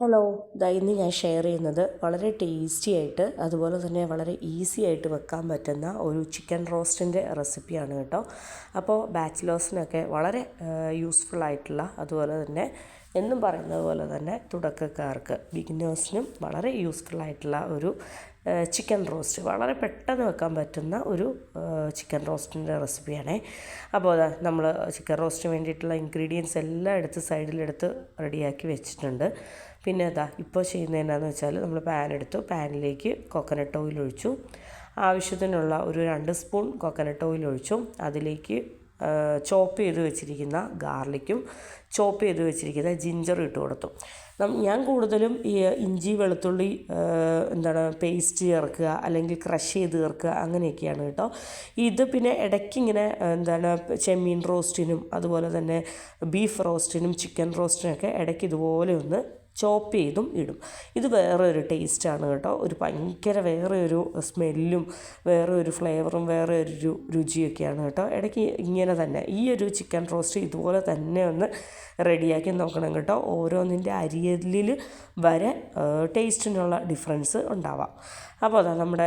Hello ദാ ഇന്ന് ഞാൻ ഷെയർ ചെയ്യുന്നത് വളരെ ടേസ്റ്റി ആയിട്ട് അതുപോലെ തന്നെ വളരെ ഈസി ആയിട്ട് വെക്കാൻ പറ്റുന്ന ഒരു ചിക്കൻ റോസ്റ്റിന്റെ റെസിപ്പിയാണ് കേട്ടോ. അപ്പോൾ ബാച്ചിലേഴ്സിനൊക്കെ വളരെ യൂസ്ഫുൾ ആയിട്ടുള്ള അതുപോലെ തന്നെ എന്നും പറയുന്നത് പോലെ തന്നെ തുടക്കക്കാർക്ക് ബിഗിനേഴ്സിനും വളരെ യൂസ്ഫുൾ ആയിട്ടുള്ള ഒരു ചിക്കൻ റോസ്റ്റ് വളരെ പെട്ടെന്ന് വെക്കാൻ പറ്റുന്ന ഒരു ചിക്കൻ റോസ്റ്റിന്റെ റെസിപ്പിയാണ്. അപ്പോൾ നമ്മൾ ചിക്കൻ റോസ്റ്റിന് വേണ്ടിയിട്ടുള്ള ഇൻഗ്രീഡിയൻസ് എല്ലാം എടുത്ത് സൈഡിലെടുത്ത് റെഡിയാക്കി വെച്ചിട്ടുണ്ട്. പിന്നെ അതാ ഇപ്പോൾ ചെയ്യുന്നത് എന്താണെന്ന് വെച്ചാൽ നമ്മൾ പാൻ എടുത്തു. പാനിലേക്ക് കോക്കനട്ട് ഓയിൽ ഒഴിച്ചു. ആവശ്യത്തിനുള്ള ഒരു രണ്ട് സ്പൂൺ കോക്കനട്ട് ഓയിൽ ഒഴിച്ചു. അതിലേക്ക് ചോപ്പ് ചെയ്ത് വെച്ചിരിക്കുന്ന ഗാർലിക്കും ചോപ്പ് ചെയ്ത് വെച്ചിരിക്കുന്ന ജിഞ്ചർ ഇട്ട് കൊടുത്തു. ഞാൻ കൂടുതലും ഈ ഇഞ്ചി വെളുത്തുള്ളി എന്താണ് പേസ്റ്റ് ചേർക്കുക അല്ലെങ്കിൽ ക്രഷ് ചെയ്ത് ചേർക്കുക അങ്ങനെയൊക്കെയാണ് കേട്ടോ. ഇത് പിന്നെ ഇടയ്ക്ക് ഇങ്ങനെ എന്താണ് ചെമ്മീൻ റോസ്റ്റിനും അതുപോലെ തന്നെ ബീഫ് റോസ്റ്റിനും ചിക്കൻ റോസ്റ്റിനൊക്കെ ഇടയ്ക്ക് ഇതുപോലെ ഒന്ന് ചോപ്പ് ചെയ്തും ഇടും. ഇത് വേറെ ഒരു ടേസ്റ്റാണ് കേട്ടോ. ഒരു ഭയങ്കര വേറെ ഒരു സ്മെല്ലും വേറെ ഒരു ഫ്ലേവറും വേറെ ഒരു രുചിയൊക്കെയാണ് കേട്ടോ. ഇടയ്ക്ക് ഇങ്ങനെ തന്നെ ഈ ഒരു ചിക്കൻ റോസ്റ്റ് ഇതുപോലെ തന്നെ ഒന്ന് റെഡിയാക്കി നോക്കണം കേട്ടോ. ഓരോന്നിന്റെ അരിയലിൽ വരെ ടേസ്റ്റിനുള്ള ഡിഫറൻസ് ഉണ്ടാവാം. അപ്പോൾ അതാ നമ്മുടെ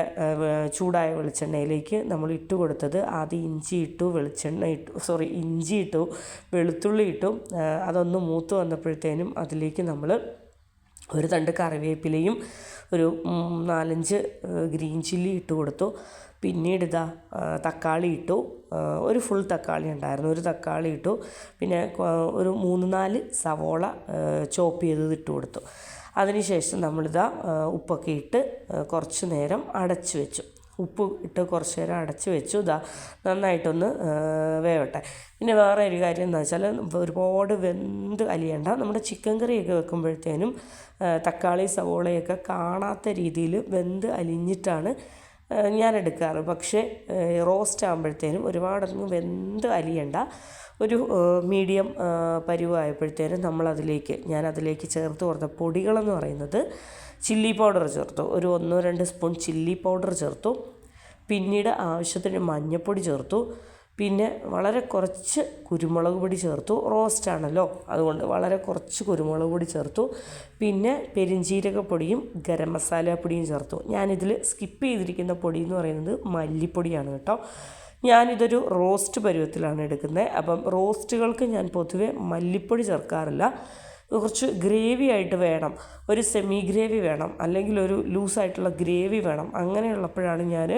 ചൂടായ വെളിച്ചെണ്ണയിലേക്ക് നമ്മൾ ഇട്ട് കൊടുത്തത്. ആദ്യം ഇഞ്ചി ഇട്ടു വെളിച്ചെണ്ണ ഇട്ടു സോറി ഇഞ്ചി ഇട്ടു വെളുത്തുള്ളി ഇട്ടു. അതൊന്ന് മൂത്ത് വന്നപ്പോഴത്തേനും അതിലേക്ക് നമ്മൾ ഒരു തണ്ട് കറിവേപ്പിലയും ഒരു നാലഞ്ച് ഗ്രീൻ ചില്ലി ഇട്ട് കൊടുത്തു. പിന്നീട് ഇതാ തക്കാളി ഇട്ടു. ഒരു ഫുൾ തക്കാളി ഉണ്ടായിരുന്നു. ഒരു തക്കാളി ഇട്ടു. പിന്നെ ഒരു മൂന്ന് നാല് സവോള ചോപ്പ് ചെയ്തത് ഇട്ട് കൊടുത്തു. അതിനുശേഷം നമ്മളിതാ ഉപ്പൊക്കെ ഇട്ട് കുറച്ച് നേരം അടച്ചു വെച്ചു. ഉപ്പ് ഇട്ട് കുറച്ച് നേരം അടച്ച് വെച്ചു. ഇതാ നന്നായിട്ടൊന്ന് വേവട്ടെ. പിന്നെ വേറെ ഒരു കാര്യം എന്താ വെച്ചാൽ ഒരുപാട് വെന്ത് അലിയണ്ട. നമ്മുടെ ചിക്കൻ കറിയൊക്കെ വെക്കുമ്പോഴത്തേനും തക്കാളി സവോളയൊക്കെ കാണാത്ത രീതിയിൽ വെന്ത് അലിഞ്ഞിട്ടാണ് ഞാൻ എടുക്കാറ്. പക്ഷേ റോസ്റ്റ് ആകുമ്പോഴത്തേനും ഒരുപാടൊന്നും വെന്ത് അലിയണ്ട. ഒരു മീഡിയം പരുവായപ്പോഴത്തേനും നമ്മളതിലേക്ക് ഞാൻ അതിലേക്ക് ചേർത്ത് കൊടുത്ത പൊടികളെന്ന് പറയുന്നത് ചില്ലി പൗഡർ ചേർത്തു. ഒരു ഒന്നോ രണ്ട് സ്പൂൺ ചില്ലി പൗഡർ ചേർത്തു. പിന്നീട് ആവശ്യത്തിന് മഞ്ഞൾപ്പൊടി ചേർത്തു. പിന്നെ വളരെ കുറച്ച് കുരുമുളക് പൊടി ചേർത്തു. റോസ്റ്റാണല്ലോ അതുകൊണ്ട് വളരെ കുറച്ച് കുരുമുളക് പൊടി ചേർത്തു. പിന്നെ പെരിഞ്ജീരകപ്പൊടിയും ഗരം മസാല പൊടിയും ചേർത്തു. ഞാനിതിൽ സ്കിപ്പ് ചെയ്തിരിക്കുന്ന പൊടി എന്ന് പറയുന്നത് മല്ലിപ്പൊടിയാണ് കേട്ടോ. ഞാനിതൊരു റോസ്റ്റ് പരുവത്തിലാണ് എടുക്കുന്നത്. അപ്പം റോസ്റ്റുകൾക്ക് ഞാൻ പൊതുവെ മല്ലിപ്പൊടി ചേർക്കാറില്ല. കുറച്ച് ഗ്രേവി ആയിട്ട് വേണം. ഒരു സെമി ഗ്രേവി വേണം. അല്ലെങ്കിൽ ഒരു ലൂസായിട്ടുള്ള ഗ്രേവി വേണം. അങ്ങനെയുള്ളപ്പോഴാണ് ഞാൻ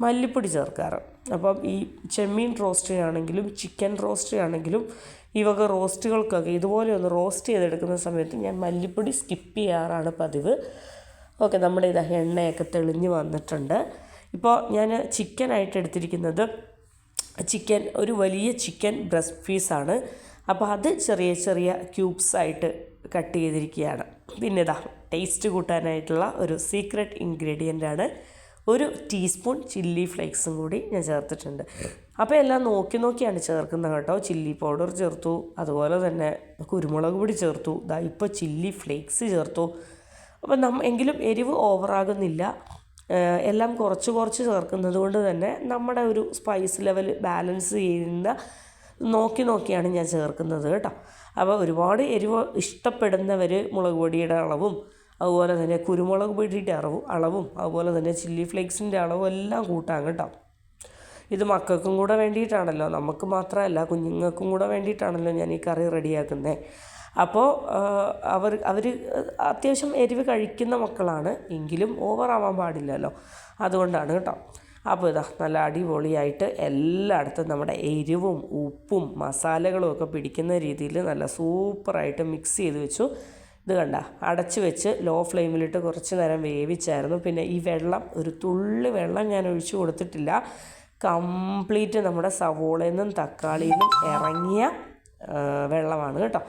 മല്ലിപ്പൊടി ചേർക്കാറ്. അപ്പം ഈ ചെമ്മീൻ റോസ്റ്റിനാണെങ്കിലും ചിക്കൻ റോസ്റ്റിനാണെങ്കിലും ഈ വക റോസ്റ്റുകൾക്കൊക്കെ ഇതുപോലെ ഒന്ന് റോസ്റ്റ് ചെയ്തെടുക്കുന്ന സമയത്ത് ഞാൻ മല്ലിപ്പൊടി സ്കിപ്പ് ചെയ്യാറാണ് പതിവ്. ഓക്കെ നമ്മുടെ ഇത് എണ്ണയൊക്കെ തെളിഞ്ഞ് വന്നിട്ടുണ്ട്. ഇപ്പോൾ ഞാൻ ചിക്കനായിട്ട് എടുത്തിരിക്കുന്നത് ചിക്കൻ ഒരു വലിയ ചിക്കൻ ബ്രസ്റ്റ് പീസാണ് അപ്പോൾ അത് ചെറിയ ചെറിയ ക്യൂബ്സ് ആയിട്ട് കട്ട് ചെയ്തിരിക്കുകയാണ്. പിന്നെ ഇതാ ടേസ്റ്റ് കൂട്ടാനായിട്ടുള്ള ഒരു സീക്രട്ട് ഇൻഗ്രീഡിയന്റ് ആണ് ഒരു ടീസ്പൂൺ ചില്ലി ഫ്ലേക്സും കൂടി ഞാൻ ചേർത്തിട്ടുണ്ട്. അപ്പോൾ എല്ലാം നോക്കി നോക്കിയാണ് ചേർക്കുന്നത് കേട്ടോ. ചില്ലി പൗഡർ ചേർത്തു അതുപോലെ തന്നെ കുരുമുളക് പൊടി ചേർത്തു. ഇതാ ഇപ്പോൾ ചില്ലി ഫ്ലേക്സ് ചേർത്തു. അപ്പോൾ നമ്മ എങ്കിലും എരിവ് ഓവറാകുന്നില്ല എല്ലാം കുറച്ച് കുറച്ച് ചേർക്കുന്നത് കൊണ്ട് തന്നെ നമ്മുടെ ഒരു സ്പൈസ് ലെവൽ ബാലൻസ് ചെയ്യുന്ന നോക്കി നോക്കിയാണ് ഞാൻ ചേർക്കുന്നത് കേട്ടോ. അപ്പോൾ ഒരുപാട് എരിവ് ഇഷ്ടപ്പെടുന്നവർ മുളക് പൊടിയുടെ അളവും അതുപോലെ തന്നെ കുരുമുളക് പൊടിയുടെ അളവും അളവും അതുപോലെ തന്നെ ചില്ലി ഫ്ലേക്സിന്റെ അളവും എല്ലാം കൂട്ടാം കേട്ടോ. ഇത് മക്കൾക്കും കൂടെ വേണ്ടിയിട്ടാണല്ലോ നമുക്ക് മാത്രമല്ല കുഞ്ഞുങ്ങൾക്കും കൂടെ വേണ്ടിയിട്ടാണല്ലോ ഞാൻ ഈ കറി റെഡിയാക്കുന്നത് അപ്പോൾ അവർ അവർ അത്യാവശ്യം എരിവ് കഴിക്കുന്ന മക്കളാണ് എങ്കിലും ഓവറാവാൻ പാടില്ലല്ലോ. അതുകൊണ്ടാണ് കേട്ടോ. അപ്പോൾ ഇതാ നല്ല അടിപൊളിയായിട്ട് എല്ലായിടത്തും നമ്മുടെ എരിവും ഉപ്പും മസാലകളും ഒക്കെ പിടിക്കുന്ന രീതിയിൽ നല്ല സൂപ്പറായിട്ട് മിക്സ് ചെയ്ത് വെച്ചു. ഇത് കണ്ട അടച്ച് വെച്ച് ലോ ഫ്ലെയിമിലിട്ട് കുറച്ച് നേരം വേവിച്ചായിരുന്നു. പിന്നെ ഈ വെള്ളം ഒരു തുള്ളി വെള്ളം ഞാൻ ഒഴിച്ചു കൊടുത്തിട്ടില്ല. കംപ്ലീറ്റ് നമ്മുടെ സവോളയിൽ നിന്നും തക്കാളിയിൽ നിന്നും ഇറങ്ങിയ വെള്ളമാണ് കേട്ടോ.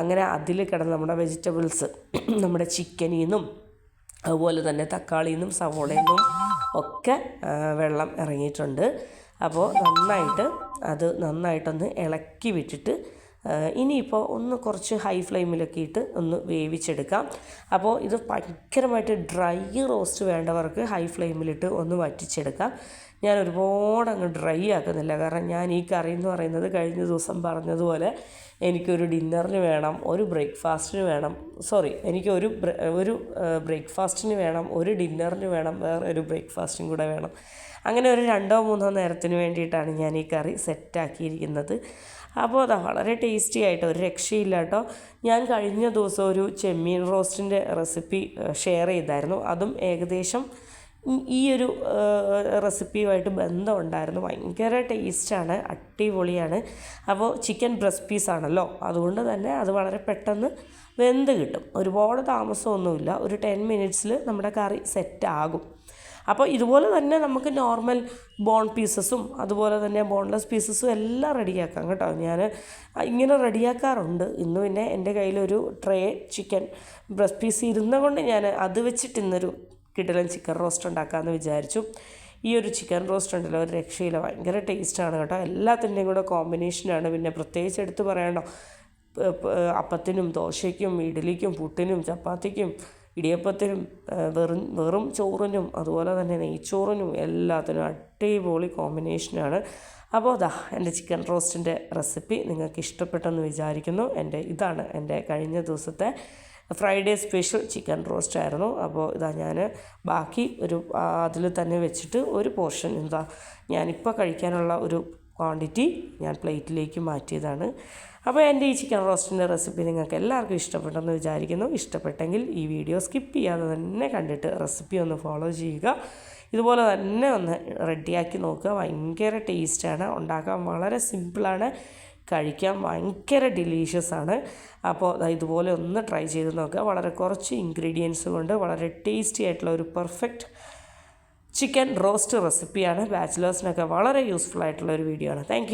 അങ്ങനെ അതിൽ കിടന്ന് നമ്മുടെ വെജിറ്റബിൾസ് നമ്മുടെ ചിക്കനിൽ നിന്നും അതുപോലെ തന്നെ തക്കാളിയിൽ നിന്നും സവോളയിൽ നിന്നും ഒക്കെ വെള്ളം ഇറങ്ങിയിട്ടുണ്ട്. അപ്പോൾ നന്നായിട്ട് അത് നന്നായിട്ടൊന്ന് ഇളക്കി വിട്ടിട്ട് ഇനിയിപ്പോൾ ഒന്ന് കുറച്ച് ഹൈ ഫ്ലെയിമിലൊക്കെ ഇട്ട് ഒന്ന് വേവിച്ചെടുക്കാം. അപ്പോൾ ഇത് ഭയങ്കരമായിട്ട് ഡ്രൈ റോസ്റ്റ് വേണ്ടവർക്ക് ഹൈ ഫ്ലെയിമിലിട്ട് ഒന്ന് വറ്റിച്ചെടുക്കാം. ഞാൻ ഒരുപാട് അങ്ങ് ഡ്രൈ ആക്കുന്നില്ല. കാരണം ഞാൻ ഈ കറി എന്ന് പറയുന്നത് കഴിഞ്ഞ ദിവസം പറഞ്ഞതുപോലെ എനിക്കൊരു ഡിന്നറിന് വേണം ഒരു ബ്രേക്ക്ഫാസ്റ്റിന് വേണം സോറി എനിക്ക് ഒരു ഒരു ബ്രേക്ക്ഫാസ്റ്റിന് വേണം ഒരു ഡിന്നറിന് വേണം വേറെ ഒരു ബ്രേക്ക്ഫാസ്റ്റും കൂടെ വേണം. അങ്ങനെ ഒരു രണ്ടോ മൂന്നോ നേരത്തിന് വേണ്ടിയിട്ടാണ് ഞാൻ ഈ കറി സെറ്റാക്കിയിരിക്കുന്നത് അപ്പോൾ അതാ വളരെ ടേസ്റ്റി ആയിട്ട് ഒരു രക്ഷയില്ല കേട്ടോ. ഞാൻ കഴിഞ്ഞ ദിവസം ഒരു ചെമ്മീൻ റോസ്റ്റിന്റെ റെസിപ്പി ഷെയർ ചെയ്തായിരുന്നു. അതും ഏകദേശം ഈ ഒരു റെസിപ്പിയുമായിട്ട് ബന്ധമുണ്ടായിരുന്നു. ഭയങ്കര ടേസ്റ്റാണ് അടിപൊളിയാണ്. അപ്പോൾ ചിക്കൻ ബ്രസ്റ്റ് പീസാണല്ലോ അതുകൊണ്ട് തന്നെ അത് വളരെ പെട്ടെന്ന് വെന്ത് കിട്ടും. ഒരുപാട് താമസമൊന്നുമില്ല. ഒരു ടെൻ മിനിറ്റ്സിൽ നമ്മുടെ കറി സെറ്റ് ആകും. അപ്പോൾ ഇതുപോലെ തന്നെ നമുക്ക് നോർമൽ ബോൺ പീസസും അതുപോലെ തന്നെ ബോൺലെസ് പീസസും എല്ലാം റെഡിയാക്കാം കേട്ടോ. ഞാൻ ഇങ്ങനെ റെഡിയാക്കാറുണ്ട് ഇന്ന് പിന്നെ എന്റെ കയ്യിലൊരു ട്രേ ചിക്കൻ ബ്രസ്റ്റ് പീസ് ഇരുന്ന കൊണ്ട് ഞാൻ അത് വെച്ചിട്ട് ഇന്നൊരു കിടലൻ ചിക്കൻ റോസ്റ്റ് ഉണ്ടാക്കാമെന്ന് വിചാരിച്ചു. ഈ ഒരു ചിക്കൻ റോസ്റ്റ് ഉണ്ടല്ലോ ഒരു രക്ഷയില്ല. ഭയങ്കര ടേസ്റ്റാണ് കേട്ടോ. എല്ലാത്തിന്റെയും കൂടെ കോമ്പിനേഷനാണ് പിന്നെ പ്രത്യേകിച്ച് എടുത്ത് പറയണോ അപ്പത്തിനും ദോശയ്ക്കും ഇഡ്ഡലിക്കും പുട്ടിനും ചപ്പാത്തിക്കും ഇടിയപ്പത്തിനും വെറും വെറും ചോറിനും അതുപോലെ തന്നെ നെയ്ച്ചോറിനും എല്ലാത്തിനും അടിപൊളി കോമ്പിനേഷനാണ്. അപ്പോൾ അതാ എന്റെ ചിക്കൻ റോസ്റ്റിന്റെ റെസിപ്പി നിങ്ങൾക്ക് ഇഷ്ടപ്പെട്ടെന്ന് വിചാരിക്കുന്നു. എന്റെ ഇതാണ് എന്റെ കഴിഞ്ഞ ദിവസത്തെ ഫ്രൈഡേ സ്പെഷ്യൽ ചിക്കൻ റോസ്റ്റ് ആയിരുന്നു. അപ്പോൾ ഇതാ ഞാൻ ബാക്കി ഒരു അതിൽ തന്നെ വെച്ചിട്ട് ഒരു പോർഷൻ എന്താ ഞാനിപ്പോൾ കഴിക്കാനുള്ള ഒരു ക്വാണ്ടിറ്റി ഞാൻ പ്ലേറ്റിലേക്ക് മാറ്റിയതാണ്. അപ്പോൾ എന്റെ ഈ ചിക്കൻ റോസ്റ്റിന്റെ റെസിപ്പി നിങ്ങൾക്ക് എല്ലാവർക്കും ഇഷ്ടപ്പെട്ടെന്ന് വിചാരിക്കുന്നു. ഇഷ്ടപ്പെട്ടെങ്കിൽ ഈ വീഡിയോ സ്കിപ്പ് ചെയ്യാതെ തന്നെ കണ്ടിട്ട് റെസിപ്പി ഒന്ന് ഫോളോ ചെയ്യുക. ഇതുപോലെ തന്നെ ഒന്ന് റെഡിയാക്കി നോക്കുക. ഭയങ്കര ടേസ്റ്റാണ്. ഉണ്ടാക്കാൻ വളരെ സിമ്പിളാണ്. കഴിക്കാൻ ഭയങ്കര ഡിലീഷ്യസ് ആണ്. അപ്പോൾ ഇതുപോലെ ഒന്ന് ട്രൈ ചെയ്ത് നോക്കുക. വളരെ കുറച്ച് ഇൻഗ്രീഡിയൻസ് കൊണ്ട് വളരെ ടേസ്റ്റി ആയിട്ടുള്ള ഒരു പെർഫെക്റ്റ് ചിക്കൻ റോസ്റ്റ് റെസിപ്പിയാണ് ബാച്ചിലേഴ്സിനൊക്കെ വളരെ യൂസ്ഫുൾ ആയിട്ടുള്ള ഒരു വീഡിയോ ആണ്. താങ്ക്